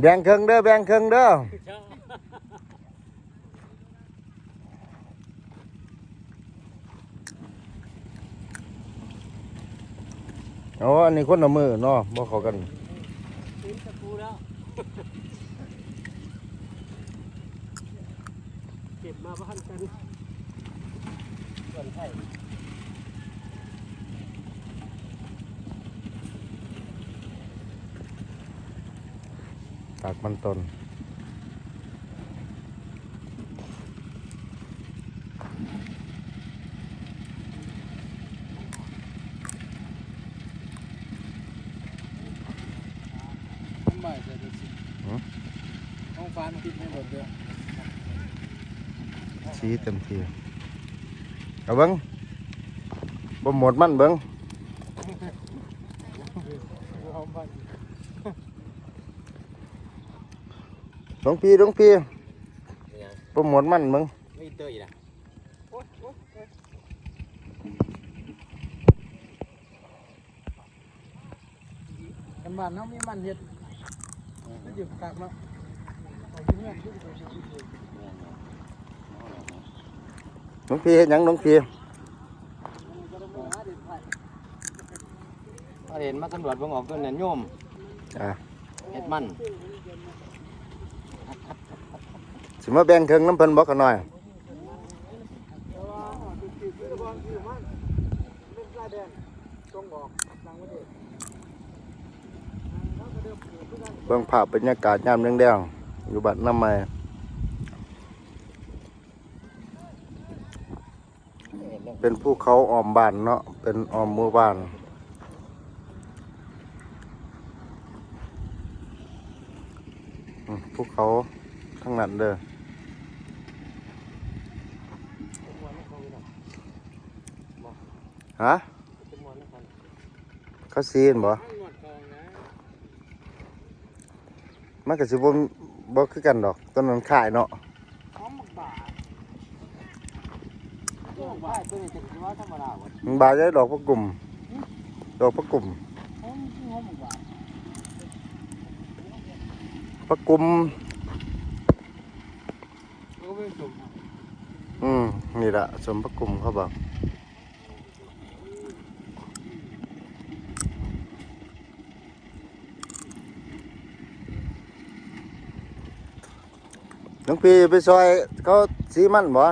แบ่งครึ่งเด้อแบ่งครึ่งเด้อโอ้อันนี้คนละมือเนาะบ่เข้ากันตีนตะปูแล้วเก็บมาพันกันส่วนไข่ ตากมันต้นต้นใบเสร็จสิห้องฟ้ามันคิดไม่หมดเลยชี้เต็มที่เอาเบิ้งบ่หมดมันเบิ้งห้อ งฟ้าหลวงพี่หลวงพี่บ่หมดมันเบิ้งไม่เตยนะกันบ้านน้องมีมันเห็ดไม่หยุดกักเนาะเอาที่เงื่อนที่ตัวเองหลวงพี่เฮ็ดหยังหลวงพี่มาเห็นมาสำรวจเบิ่งออกต้นเนี่ยโยมอ่าเฮ็ดมัน สิมาแบ่งครึ่งน้ำเพิ่นบ่กันหน่อยเบิ่งภาพบรรยากาศยามแดงๆอยู่บ้านน้ำใหม่เป็นภูเขาออมบ้านเนาะเป็นออมมู่บ้าน อืม ภูเขาทั้งนั้นเด้อฮะเขาซีนบ่มันก็สิบ่บ่คือกันดอกต้นนั้นขายเนาะหอมบาโยมว่าตัวนี้จะคิดว่าธรรมดาบ่มันบาดได้ดอกพระกลุ่มดอกพระกลุ่มหอมหอมบา พระกลุ่มก็เป็นจุ่มอืม นี่ละสมพระกลุ่มเขาบอกน้องพี่ไปซอยเขาสีมันบ่